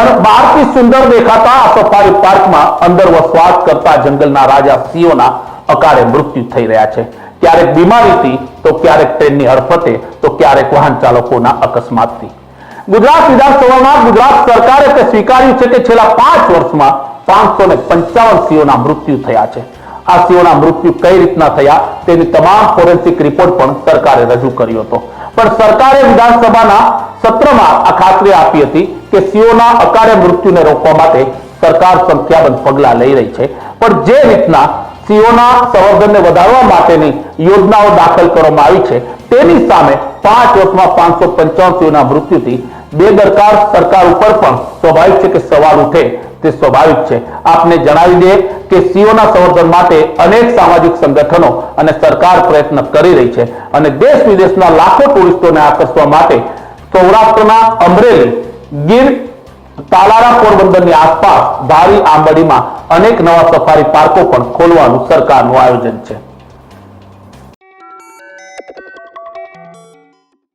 પણ બહારથી સુંદર દેખાતા આ સફારી પાર્કમાં અંદર વસવાટ કરતા જંગલના રાજા સિંહોના અકાળે મૃત્યુ થઈ રહ્યા છે. ક્યારેક બીમારીથી તો ક્યારેક ટ્રેનની હડફતે તો ક્યારેક વાહન ચાલકોના અકસ્માતથી. ગુજરાત વિધાનસભામાં ગુજરાત સરકારે તે સ્વીકાર્યું છે કે છેલ્લા પાંચ વર્ષમાં પાંચસો ને પંચાવન સિંહોના મૃત્યુ થયા છે. આ સિંહોના મૃત્યુ કઈ રીતના થયા, તેની તમામ ફોરેન્સિક રિપોર્ટ પણ સરકારે રજૂ કર્યો હતો. પણ સરકારે વિધાનસભાના સત્રમાં આ ખાતરી આપી હતી કે સિંહોના અકાળે મૃત્યુને રોકવા માટે સરકાર સંખ્યાબંધ પગલા લઈ રહી છે. પણ જે રીતના સિંહોના સંવર્ધનને વધારવા માટેની યોજનાઓ દાખલ કરવામાં આવી છે, તેની સામે પાંચ વર્ષમાં પાંચસો પંચાવન મૃત્યુથી બેદરકાર સરકાર ઉપર પણ સ્વાભાવિક છે કે સવાલ ઉઠે તે સ્વાભાવિક છે. આપને જણાવી દે કે સિંહોના સંવર્ધન માટે અનેક સામાજિક સંગઠનો અને સરકાર પ્રયત્ન કરી રહી છે અને દેશ વિદેશના લાખો ટુરિસ્ટોને આકર્ષવા માટે સૌરાષ્ટ્રના અમરેલી, ગીર, તાલારા પોરબંદરની આસપાસ ધારી આંબડીમાં અનેક નવા સફારી પાર્કો પણ ખોલવાનું સરકારનું આયોજન છે.